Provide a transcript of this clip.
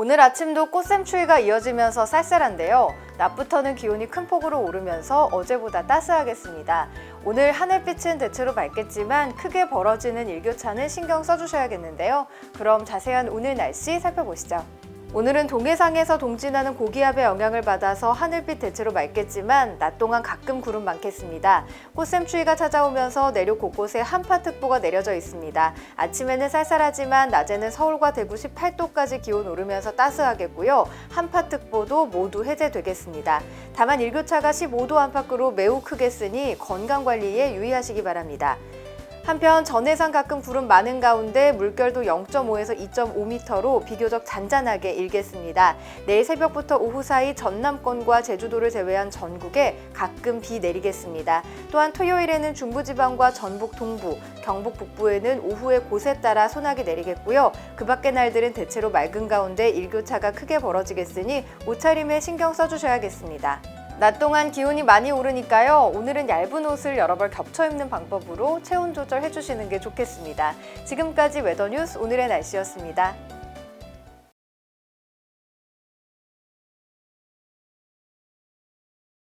오늘 아침도 꽃샘추위가 이어지면서 쌀쌀한데요. 낮부터는 기온이 큰 폭으로 오르면서 어제보다 따스하겠습니다. 오늘 하늘빛은 대체로 맑겠지만 크게 벌어지는 일교차는 신경 써주셔야겠는데요. 그럼 자세한 오늘 날씨 살펴보시죠. 오늘은 동해상에서 동진하는 고기압의 영향을 받아서 하늘빛 대체로 맑겠지만 낮 동안 가끔 구름 많겠습니다. 꽃샘추위가 찾아오면서 내륙 곳곳에 한파특보가 내려져 있습니다. 아침에는 쌀쌀하지만 낮에는 서울과 대구 18도까지 기온 오르면서 따스하겠고요. 한파특보도 모두 해제되겠습니다. 다만 일교차가 15도 안팎으로 매우 크게 쓰니 건강관리에 유의하시기 바랍니다. 한편 전해상 가끔 구름 많은 가운데 물결도 0.5에서 2.5m로 비교적 잔잔하게 일겠습니다. 내일 새벽부터 오후 사이 전남권과 제주도를 제외한 전국에 가끔 비 내리겠습니다. 또한 토요일에는 중부지방과 전북 동부, 경북 북부에는 오후에 곳에 따라 소나기 내리겠고요. 그 밖의 날들은 대체로 맑은 가운데 일교차가 크게 벌어지겠으니 옷차림에 신경 써주셔야겠습니다. 낮 동안 기온이 많이 오르니까요. 오늘은 얇은 옷을 여러 벌 겹쳐 입는 방법으로 체온 조절해 주시는 게 좋겠습니다. 지금까지 웨더뉴스 오늘의 날씨였습니다.